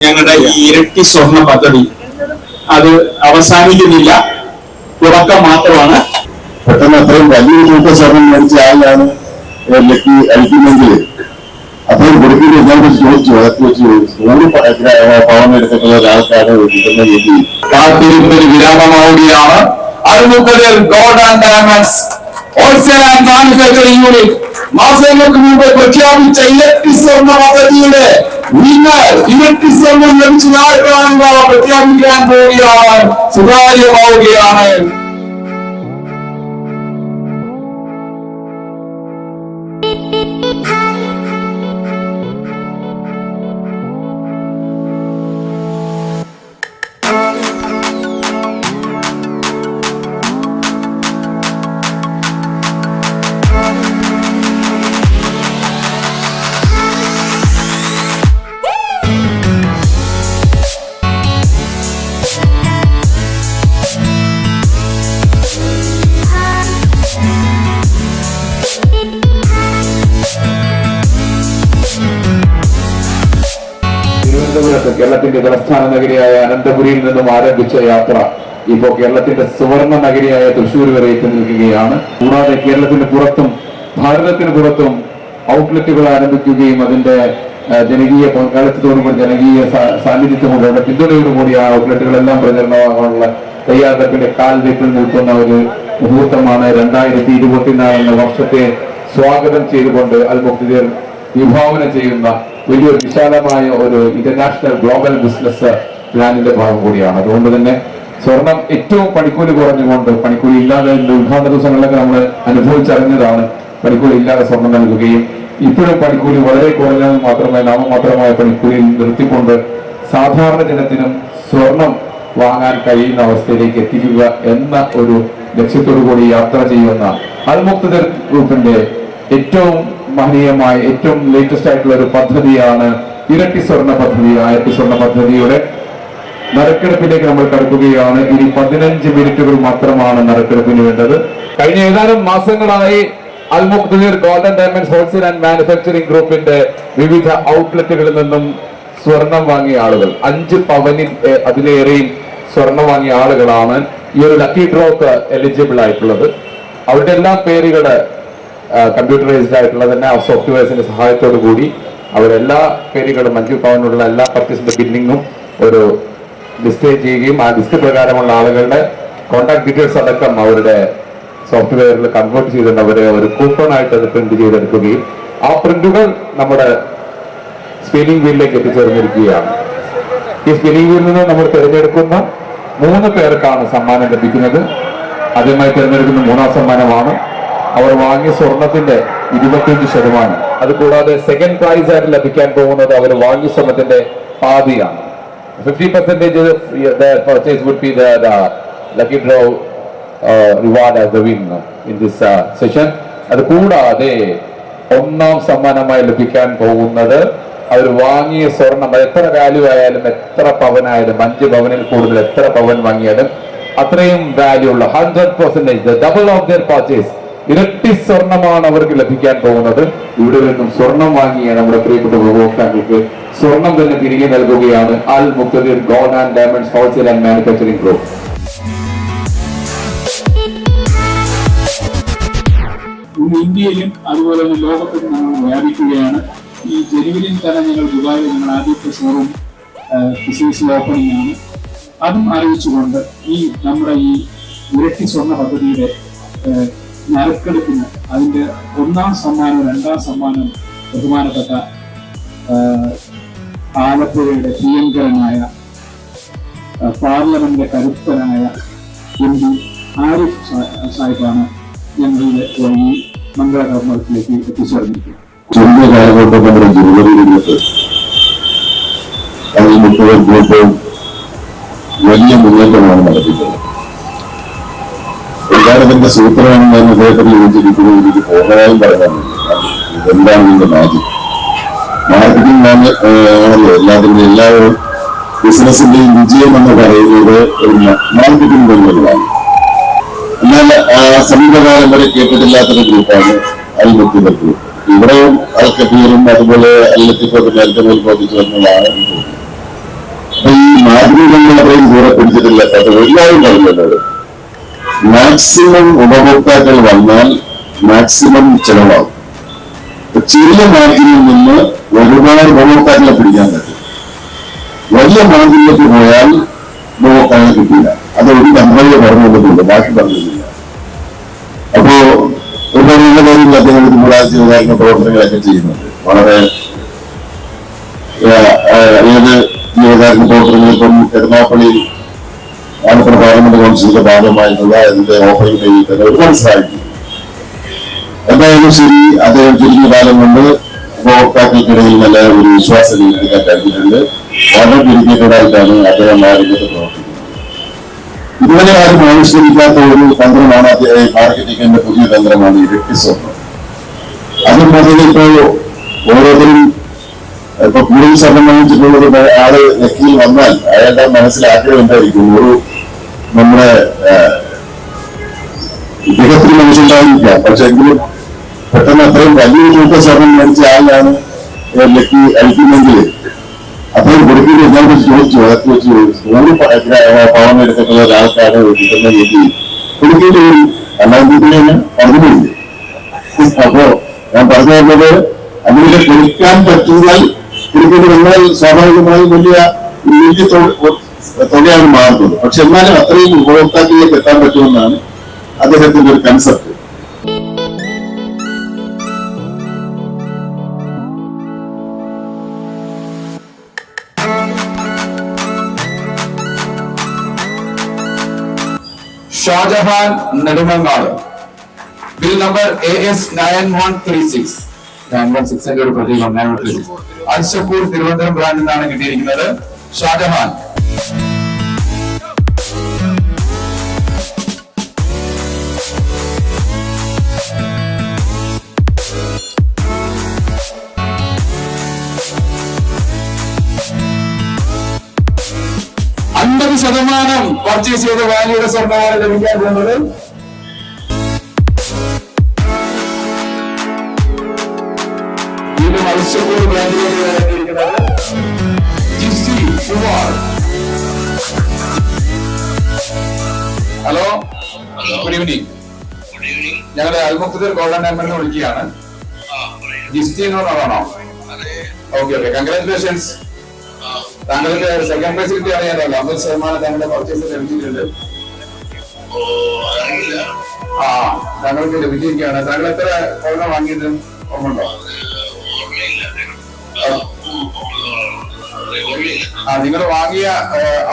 ഞങ്ങളുടെ ഈ ഇരട്ടി സ്വർണ പദ്ധതി അത് അവസാനിക്കുന്നില്ല. തുടക്കം മാത്രമാണ്. പെട്ടെന്ന് അത്രയും വലിയൊരു തൂക്ക സ്വർണം മേടിച്ച ആളാണ് ലക്കി അടിക്കുന്നെങ്കിൽ അത്രയും കൊടുക്കേണ്ടി ഞാൻ ചോദിച്ചു അതൊക്കെ വെച്ച് നൂറ് പവൻ എടുത്തിട്ടുള്ള ഒരാൾക്കാണ് കിട്ടുന്ന രീതി കാത്തിരിപ്പൊരു വിരാമമാവുകയാണ്. അറുമുക്കതിൽ gold and diamonds wholesale and manufacturing unit മാസങ്ങൾക്ക് മുമ്പ് പ്രഖ്യാപിച്ച ഇലക്ട്രി സ്വർണ പദ്ധതിയുടെ വിന്നർ ഇലക്ട്രി സ്വർണം ലഭിച്ച ആർക്കാണെന്ന് പ്രഖ്യാപിക്കാൻ കേരളത്തിന്റെ തലസ്ഥാന നഗരിയായ അനന്തപുരിയിൽ നിന്നും ആരംഭിച്ച യാത്ര ഇപ്പോ കേരളത്തിന്റെ സുവർണ നഗരിയായ തൃശ്ശൂർ വരെ എത്തി നിൽക്കുകയാണ്. കൂടാതെ കേരളത്തിന് പുറത്തും ഭാരതത്തിന് പുറത്തും ഔട്ട്ലെറ്റുകൾ ആരംഭിക്കുകയും അതിന്റെ ജനകീയ പങ്കാളിത്തത്തോടുകൂടി ജനകീയ സാന്നിധ്യത്തോടുകൂടെ പിന്തുണയോടുകൂടി ആ ഔട്ട്ലെറ്റുകളെല്ലാം പ്രചരണമാകാനുള്ള തയ്യാറെടുപ്പിന്റെ കാൽവെപ്പിൽ നിൽക്കുന്ന ഒരു മുഹൂർത്തമാണ് രണ്ടായിരത്തി ഇരുപത്തിനാല് എന്ന വർഷത്തെ സ്വാഗതം ചെയ്തുകൊണ്ട് അൽ മുഖ്തിദർ വിഭാവന ചെയ്യുന്ന വലിയൊരു വിശാലമായ ഒരു ഇന്റർനാഷണൽ ഗ്ലോബൽ ബിസിനസ് പ്ലാനിന്റെ ഭാഗം കൂടിയാണ്. അതുകൊണ്ട് തന്നെ സ്വർണം ഏറ്റവും പണിക്കൂലി കുറഞ്ഞുകൊണ്ട് പണിക്കൂലി ഇല്ലാതെ ഉദ്ഘാടന ദിവസങ്ങളിലൊക്കെ നമ്മൾ അനുഭവിച്ചറിഞ്ഞതാണ് പണിക്കൂലി ഇല്ലാതെ സ്വർണം നൽകുകയും ഇപ്പോഴും പണിക്കൂലി വളരെ കുറഞ്ഞത് മാത്രമേ നാമമാത്രമായ പണിക്കൂലിയിൽ നിർത്തിക്കൊണ്ട് സാധാരണ ജനത്തിനും സ്വർണം വാങ്ങാൻ കഴിയുന്ന അവസ്ഥയിലേക്ക് എത്തിക്കുക എന്ന ഒരു ലക്ഷ്യത്തോടു കൂടി യാത്ര ചെയ്യുന്ന അൽമുക്തർ ഗ്രൂപ്പിന്റെ ഏറ്റവും മഹനീയമായ ഏറ്റവും ലേറ്റസ്റ്റ് ആയിട്ടുള്ള ഒരു പദ്ധതിയാണ് ഇരട്ടി സ്വർണ പദ്ധതി ആ സ്വർണ പദ്ധതിയുടെ നറുക്കെടുപ്പിലേക്ക് നമ്മൾ കടക്കുകയാണ്. ഇനി പതിനഞ്ച് മിനിറ്റുകൾ മാത്രമാണ് നറുക്കെടുപ്പിന് വേണ്ടത്. കഴിഞ്ഞ ഏതാനും മാസങ്ങളായി Al Muqtadir golden diamonds wholesale and manufacturing ഗ്രൂപ്പിന്റെ വിവിധ ഔട്ട്ലെറ്റുകളിൽ നിന്നും സ്വർണം വാങ്ങിയ ആളുകൾ അഞ്ച് പവനിൽ അതിലേറെയും സ്വർണം വാങ്ങിയ ആളുകളാണ് ഈ ഒരു ലക്കി ഡ്രോക്ക് എലിജിബിൾ ആയിട്ടുള്ളത്. അവരുടെ എല്ലാ പേരുകൾ കമ്പ്യൂട്ടറൈസ്ഡ് ആയിട്ടുള്ള തന്നെ ആ സോഫ്റ്റ്വെയർസിന്റെ സഹായത്തോടു കൂടി അവരെല്ലാ പേരുകളും മഞ്ചു പവനുള്ള എല്ലാ പർച്ചേസിന്റെ ബില്ലിങ്ങും ഒരു ഡിസ്പ്ലേ ചെയ്യുകയും ആ ഡിസ്പ്ലേ പ്രകാരമുള്ള ആളുകളുടെ കോൺടാക്ട് ഡീറ്റെയിൽസ് അടക്കം അവരുടെ സോഫ്റ്റ്വെയറിൽ കൺവേർട്ട് ചെയ്തിട്ടുണ്ട് അവരെ ഒരു കൂപ്പൺ ആയിട്ട് അത് പ്രിന്റ് ചെയ്തെടുക്കുകയും ആ പ്രിന്റുകൾ നമ്മുടെ സ്പിന്നിംഗ് വീലിലേക്ക് എത്തിച്ചേർന്നിരിക്കുകയാണ്. ഈ സ്പിന്നിംഗ് വീലിൽ നിന്ന് നമ്മൾ തിരഞ്ഞെടുക്കുന്ന മൂന്ന് പേർക്കാണ് സമ്മാനം ലഭിക്കുന്നത്. ആദ്യമായി തിരഞ്ഞെടുക്കുന്ന മൂന്നാം സമ്മാനമാണ്. അവർ വാങ്ങിയ സ്വർണത്തിന്റെ ഇരുപത്തിയഞ്ച് ശതമാനം. അതുകൂടാതെ സെക്കൻഡ് പ്രൈസ് ആയിട്ട് ലഭിക്കാൻ പോകുന്നത് അവർ വാങ്ങിയ സ്വർണത്തിന്റെ പാതിയാണ് fifty percentage purchase be lucky reward as the in this session അത് കൂടാതെ ഒന്നാം സമ്മാനമായി ലഭിക്കാൻ പോകുന്നത് അവർ വാങ്ങിയ സ്വർണം എത്ര വാല്യൂ ആയാലും എത്ര പവനായാലും അഞ്ച് പവനിൽ കൂടുതൽ എത്ര പവൻ വാങ്ങിയാലും അത്രയും വാല്യൂ ഉള്ള hundred percentage double of their purchase ഇരട്ടി സ്വർണമാണ് അവർക്ക് ലഭിക്കാൻ പോകുന്നത്. ഇവിടെ നിന്നും സ്വർണം വാങ്ങിയ നമ്മുടെ പ്രിയപ്പെട്ട ഉപഭോക്താക്കൾക്ക് സ്വർണം തന്നെ തിരികെ നൽകുകയാണ് Al Muqtadir gold and diamonds wholesale and manufacturing group. ഇന്ത്യയിലും അതുപോലെ തന്നെ ലോകത്തും ഞങ്ങൾ വ്യാപിക്കുകയാണ്. ഈ ജനുവരിയിൽ തന്നെ ഞങ്ങൾ ദുബായിൽ ഞങ്ങൾ ആദ്യത്തെ ഷോറൂം ബിസിനസ് ഓപ്പണിംഗ് ആണ്. അതും അറിയിച്ചുകൊണ്ട് ഈ നമ്മുടെ ഈ ഇരട്ടി സ്വർണ പദ്ധതിയുടെ നറുക്കെടുപ്പിന് അതിന്റെ ഒന്നാം സമ്മാനം രണ്ടാം സമ്മാനം ബഹുമാനപ്പെട്ട ആലപ്പുഴയുടെ പ്രിയങ്കരനായ പാർലമെന്റിലെ കരുത്തനായ എം പി ആരിഫ് സാഹിബാണ് ഞങ്ങളുടെ ഈ മംഗളകർമ്മത്തിലേക്ക് എത്തിച്ചേർന്നിരിക്കുന്നത്. വലിയ മുന്നേറ്റമാണ് നടത്തിയിട്ടുള്ളത്. എല്ലാവരുടെ സൂത്രമാണ് ഞാൻ അദ്ദേഹത്തിൽ ചോദിച്ചിരിക്കുന്നത് എനിക്ക് പോകാനും പറയാനുണ്ട് ഇതെല്ലാം ഇതിന്റെ മാജിക് മാർക്കറ്റിംഗ് ആണല്ലോ. എല്ലാത്തിന്റെ എല്ലാവരും ബിസിനസിന്റെയും വിജയം എന്ന് പറയുന്നത് ഒരു മാർക്കറ്റിംഗ് ബന്ധങ്ങളാണ് എന്നാൽ സമീപകാലം വരെ കേട്ടിട്ടില്ലാത്തൊരു ഗ്രൂപ്പാണ് അൽമുക്തി ഗ്രൂപ്പ്. ഇവിടെയും അൽ കബീറും അതുപോലെ അൽ ലത്തീഫൊക്കെ നേരത്തെ മുതൽ പ്രവർത്തിച്ചു വരുന്നതാണ് ഈ ഗ്രൂപ്പ്. അത് എല്ലാവരും പറഞ്ഞത് മാക്സിമം ഉപഭോക്താക്കൾ വന്നാൽ മാക്സിമം ചെലവാകും. ചെറിയ മാർജിനിൽ നിന്ന് ഒരുപാട് ഉപഭോക്താക്കളെ പിടിക്കാൻ പറ്റും. വലിയ മാർജിനിലേക്ക് പോയാൽ ഉപഭോക്താക്കളെ കിട്ടില്ല അത് ഒരു കമ്പനിയെ പറഞ്ഞു കൊടുക്കുന്നുണ്ട് ബാക്കി പറഞ്ഞിട്ടില്ല. അപ്പോ ഒരു കാര്യത്തിൽ അദ്ദേഹം ജീവകാരുണ്യ പ്രവർത്തനങ്ങളൊക്കെ ചെയ്യുന്നുണ്ട്. വളരെ ഏത് യുവകാരണ പ്രവർത്തനങ്ങൾ ഇപ്പം എറണാകുളി ആലപ്പുഴ പാർലമെന്റ് കൗൺസിലിന്റെ ഭാഗമായിട്ടുള്ള അതിന്റെ കഴിഞ്ഞിട്ട് ഒരുപാട് സഹായിക്കും എന്തായാലും ശരി അദ്ദേഹം ചുരുങ്ങിയ കാലം കൊണ്ട് ഉപഭോക്താക്കൾക്കിടയിൽ നല്ല ഒരു വിശ്വാസം ലഭിക്കാൻ കഴിഞ്ഞിട്ടുണ്ട്. വളരെ ഡെഡിക്കേറ്റഡ് അദ്ദേഹം ആ രംഗത്ത് പ്രവർത്തിക്കുന്നത്. ഇതുവരെ ആരും ആവിഷ്കരിക്കാത്ത ഒരു തന്ത്രമാണ് മാർക്കറ്റിംഗിന്റെ പുതിയ തന്ത്രമാണ് ഈ സ്വപ്നം. അത് മുതൽ ഇപ്പോ ഓരോരുത്തരും ഇപ്പൊ കൂടുതൽ സ്വർണം വാങ്ങിച്ചിട്ടുള്ളത് ആൾ വ്യക്തിയിൽ വന്നാൽ അയാളുടെ മനസ്സിൽ ആഗ്രഹം എന്തായിരിക്കും? ഒരു നമ്മുടെ ഇദ്ദേഹത്തിന് മനസ്സിലായിരിക്കാം പക്ഷെ എങ്കിലും പെട്ടെന്ന് അത്രയും വലിയൊരു കൂട്ട സ്വർണം മേടിച്ച ആളിലാണ് ലക്കി അയക്കുന്നെങ്കിൽ അദ്ദേഹം കൊടുക്കുന്ന ഞാൻ ചോദിച്ചു അതൊക്കെ വെച്ച് ഗ്രാ- പവൻ എടുത്തിട്ടുള്ള ഒരാൾക്കാണ് കിട്ടുന്ന രീതി കൊടുക്കേണ്ടി വരും. അല്ലാതെ പറഞ്ഞില്ലേ അപ്പോ ഞാൻ പറഞ്ഞു വരുന്നത് അതിനെ കൊടുക്കാൻ പറ്റുന്നാൽ കൊടുക്കേണ്ടി വന്നാൽ സ്വാഭാവികമായും വലിയ വലിയ തുകയാണ് മാറുന്നത്. പക്ഷെ എന്നാലും അത്രയും ഉപഭോക്താക്കളിലേക്ക് എത്താൻ പറ്റുമെന്നാണ് അദ്ദേഹത്തിന്റെ ഒരു concept Shajahan Nedumangad. Bill number A S nine one three six nine one സിക്സിന്റെ ഒരു പ്രതീകം നയൻ അൽഷക്കൂർ തിരുവനന്തപുരം ബ്രാൻഡിൽ നിന്നാണ് കിട്ടിയിരിക്കുന്നത്. ഷാജഹാൻ. അൻപത് ശതമാനം പർച്ചേസ് ചെയ്ത വാലിയുടെ സ്വർണമാണ് ലഭിക്കാൻ പോകുന്നത് ഹലോ ഗുഡ് ഈവനിങ് ഞങ്ങളുടെ അൽമുഖത്തിൽ ഗോൾഡൻ ഡയമണ്ടിനെ വിളിക്കുകയാണ്. ജിസ്റ്റി എന്ന് പറഞ്ഞതാണോ ഓക്കെ ഓക്കെ കൺഗ്രാറ്റുലേഷൻസ് താങ്കളുടെ സെക്കൻഡ് കിട്ടിയ അറിയാലോ അമ്പത് ശതമാനം താങ്കളുടെ പർച്ചേസ് ലഭിച്ചിട്ടുണ്ട്. ആ താങ്കൾക്ക് ലഭിച്ചിരിക്കുകയാണ്. താങ്കൾ എത്ര തവണ വാങ്ങിയത് ഓർമ്മയുണ്ടോ? ആ നിങ്ങൾ വാങ്ങിയ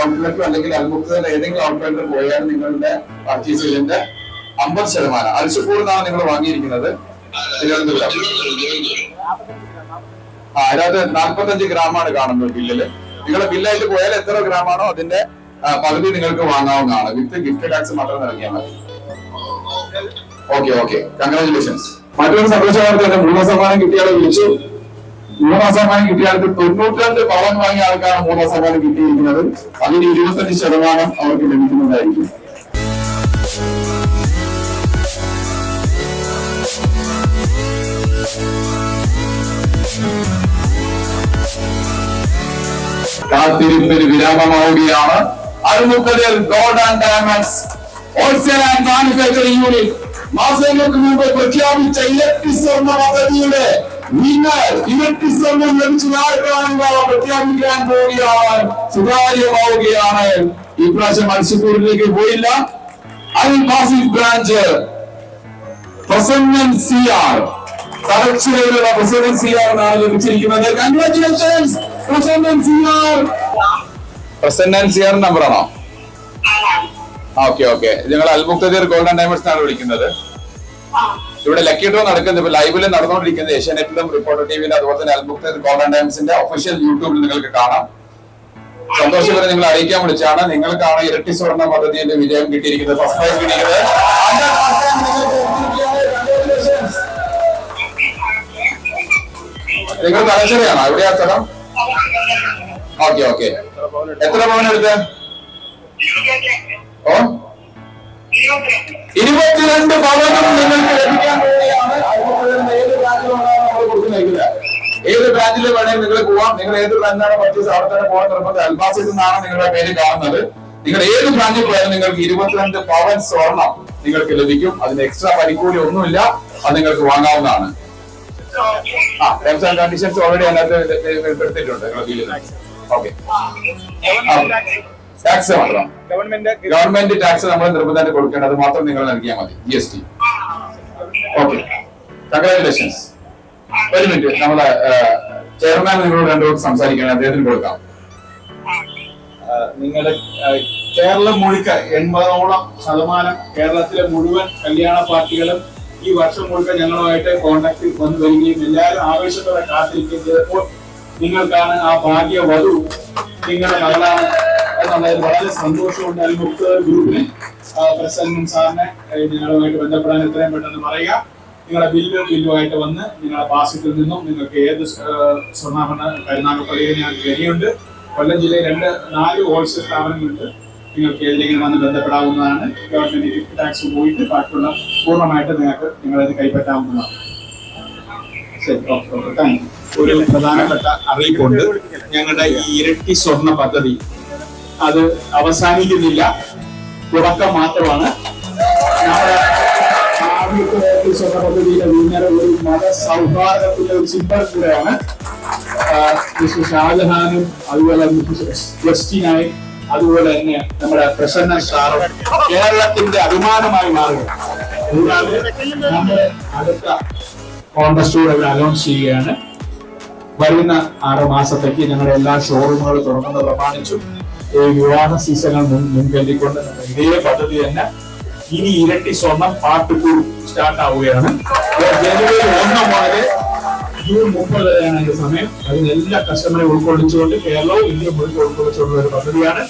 ഔട്ട്ലെറ്റ് അല്ലെങ്കിൽ അൽമുക്തയുടെ ഏതെങ്കിലും ഔട്ട്ലെറ്റിൽ പോയാൽ നിങ്ങളുടെ പർച്ചേസ് ചെയ്തതിന്റെ അമ്പത് ശതമാനം. അൽസപ്പൂർ നിങ്ങൾ വാങ്ങിയിരിക്കുന്നത്. തിരുവനന്തപുരം. ആ അതിനകത്ത് നാൽപ്പത്തഞ്ച് ഗ്രാമാണ് കാണുന്നത് ബില്ലിൽ. നിങ്ങളുടെ ബില്ലായിട്ട് പോയാൽ എത്ര ഗ്രാമാണോ അതിന്റെ പകുതി നിങ്ങൾക്ക് വാങ്ങാവുന്നതാണ്. വിത്ത് ഗിഫ്റ്റ് ടാക്സ് മാത്രം നൽകിയാൽ മതി. Okay okay. കൺഗ്രാചുലേഷൻസ് മറ്റൊരു സന്തോഷ മൂന്ന് ശതമാനം കിട്ടിയാളെ വിളിച്ചു. മൂന്നാം സമ്മാനം കിട്ടിയാൾക്ക് തൊണ്ണൂറ്റിരണ്ട് പവൻ വാങ്ങിയ ആൾക്കാണ് മൂന്നാം സമ്മാനം കിട്ടിയിരിക്കുന്നത്. അതിന് ഇരുപത്തഞ്ച് ശതമാനം അവർക്ക് ലഭിക്കുന്നതായിരിക്കും. കാത്തിരിപ്പിന് വിരാമമാവുകയാണ്. അറുമുക്കതിൽ gold and diamonds wholesale and manufacturing unit. മാസങ്ങൾക്ക് മുമ്പ് പ്രഖ്യാപിച്ച ഇലക്ട്രിക് സ്വർണ പദ്ധതിയുടെ വിന്നർ ഇലക്ട്രിക് സ്വർണം ലഭിച്ച ആർക്കാണെന്ന് പ്രഖ്യാപിക്കാൻ പോവുകയാണ് സുതാര്യമാവുകയാണ്. ഇപ്രാവശ്യം പ്രാവശ്യം മത്സ്യക്കൂറിലേക്ക് പോയില്ല. അൽ ബാസിൽ ബ്രാഞ്ച്. പ്രസന്നൻ സി ആർ തലച്ചിലയിലുള്ള പ്രസന്നൻ സി ആർ എന്നാണ് ലഭിച്ചിരിക്കുന്നത്. Congratulations Prasannan C R Prasannan C R number ആണോ ഓക്കെ ഓക്കെ നിങ്ങൾ അൽമുക്തീർ ഗോൾഡൻ ഡയമണ്ട്സ് ആണ് വിളിക്കുന്നത്. ഇവിടെ ലക്കി ഡ്രോ നടക്കുന്നത് ഇപ്പൊ ലൈവിൽ നടന്നുകൊണ്ടിരിക്കുന്നത് ഏഷ്യാനെറ്റിലും റിപ്പോർട്ടർ ടിവിയിലും അതുപോലെ തന്നെ അൽമുക്തീർ ഗോൾഡൻ ടൈംസിന്റെ ഒഫീഷ്യൽ യൂട്യൂബിൽ നിങ്ങൾക്ക് കാണാം. സന്തോഷകരം നിങ്ങൾ അറിയിക്കാൻ വിളിച്ചാണ്. നിങ്ങൾക്കാണ് ഇരട്ടി സ്വർണ പദ്ധതിയുടെ വിജയം കിട്ടിയിരിക്കുന്നത്. ഫസ്റ്റ് പ്രൈസ് കിട്ടിയത്. നിങ്ങൾ തലശ്ശേരിയാണോ? എവിടെയാ സ്ഥലം? Okay okay. എത്ര പവൻ എടുത്ത്? ഓ? ഇരുപത്തിരണ്ട് പവനും നിങ്ങൾക്ക് ബ്രാഞ്ചിൽ വേണമെങ്കിൽ നിങ്ങൾ പോവാം. നിങ്ങൾ ഏത് ബ്രാഞ്ചാണ് പർച്ചേസ് അവിടെ തന്നെ പോകാൻ നിർബന്ധം. അൽബാസിൽ നിന്നാണ് നിങ്ങളുടെ പേര് കാണുന്നത്. നിങ്ങൾ ഏത് ബ്രാഞ്ചിൽ പോയാലും നിങ്ങൾക്ക് ഇരുപത്തിരണ്ട് പവൻ സ്വർണം നിങ്ങൾക്ക് ലഭിക്കും. അതിന് എക്സ്ട്രാ പരിക്കൂലി ഒന്നുമില്ല. അത് നിങ്ങൾക്ക് വാങ്ങാവുന്നതാണ്. ആ ആൻഡ് കണ്ടീഷൻസ് ഓൾറെഡി അതിനകത്ത് ടാക്സ് മാത്രം. ഗവൺമെന്റ് ടാക്സ് നമ്മൾ നിർബന്ധമായിട്ട് കൊടുക്കേണ്ടത് മാത്രം നിങ്ങൾ നൽകിയാൽ മതി. G S T okay congratulations ഒരു മിനിറ്റ് നമ്മളെ ചെയർമാൻ നിങ്ങളോട് രണ്ടു സംസാരിക്കണം അദ്ദേഹത്തിന് കൊടുക്കാം. നിങ്ങളുടെ കേരളം മുഴുക്ക എൺപതോളം ശതമാനം കേരളത്തിലെ മുഴുവൻ കല്യാണ പാർട്ടികളും ഈ വർഷം മുഴുക്ക ഞങ്ങളുമായിട്ട് കോണ്ടാക്ട് വന്നു വരികയും എല്ലാവരും ആവേശത്തോടെ കാത്തിരിക്കുകയും ചെയ്തപ്പോൾ നിങ്ങൾക്കാണ് ആ ഭാഗ്യ വധു. നിങ്ങളുടെ മകളാണ് എന്നുള്ളതിൽ വളരെ സന്തോഷമുണ്ട്. അതിൽ മുക്ത ഗ്രൂപ്പിന് പ്രസന്നും സാറിനെ ഞങ്ങളുമായിട്ട് ബന്ധപ്പെടാൻ എത്രയും പെട്ടെന്ന് പറയുക. നിങ്ങളുടെ ബില്ല് ബില്ലുമായിട്ട് വന്ന് നിങ്ങളുടെ പാസിറ്റിൽ നിന്നും നിങ്ങൾക്ക് ഏത് സ്വർണാഭരണ കരുനാഗപ്പള്ളിയിൽ ഞങ്ങൾക്ക് ഗനിയുണ്ട് കൊല്ലം ജില്ലയിൽ രണ്ട് നാല് ഹോൾസെയിൽ സ്ഥാപനങ്ങളുണ്ട്. നിങ്ങൾക്ക് ഏതെങ്കിലും വന്ന് ബന്ധപ്പെടാവുന്നതാണ്. ഗവൺമെന്റ് ഗിഫ്റ്റ് ടാക്സ് പോയിട്ട് ബാക്കിയുള്ള പൂർണമായിട്ട് നിങ്ങൾക്ക് നിങ്ങളത് കൈപ്പറ്റാവുന്നതാണ്. ശരി ഓക്കെ താങ്ക് യു ഒരു പ്രധാനപ്പെട്ട അറിയിപ്പുണ്ട്. ഞങ്ങളുടെ ഇരട്ടി സ്വർണ പദ്ധതി. അത് അവസാനിക്കുന്നില്ല. തുടക്കം മാത്രമാണ്. നമ്മുടെ ഇരട്ടി സ്വർണ പദ്ധതിയിലെ ഒരു മത സൗഹാർദ്ദത്തിന്റെ ഒരു സിമ്പർ കൂടെയാണ്. മിസ്റ്റർ ഷാജഹാനും അതുപോലെ ജസ്റ്റിനായി അതുപോലെ തന്നെ നമ്മുടെ പ്രസന്ന സാറും കേരളത്തിന്റെ അഭിമാനമായി മാറുക കൂടാതെ അടുത്ത കോൺടസ്റ്റോട് അവർ അനൗൺസ് ചെയ്യുകയാണ്. വരുന്ന ആറ് മാസത്തേക്ക് ഞങ്ങളുടെ എല്ലാ ഷോറൂമുകളും തുറക്കുന്നത് പ്രമാണിച്ചു. ഈ വിവാഹ സീസണുകൾ മുൻ മുൻകരുതിക്കൊണ്ട് ഇതേ പദ്ധതി തന്നെ ഇനി ഇരട്ടി സ്വർണം പാർട്ട് ടു സ്റ്റാർട്ട് ആവുകയാണ്. ജനുവരി ഒന്ന് മുതൽ ജൂൺ മുപ്പത് വരെയാണ് അതിന്റെ സമയം. അതിന് എല്ലാ കസ്റ്റമറെ ഉൾക്കൊള്ളിച്ചുകൊണ്ട് കേരളവും ഇന്ത്യ മുഴുവൻ ഉൾക്കൊള്ളിച്ചുകൊണ്ടുള്ള ഒരു പദ്ധതിയാണ്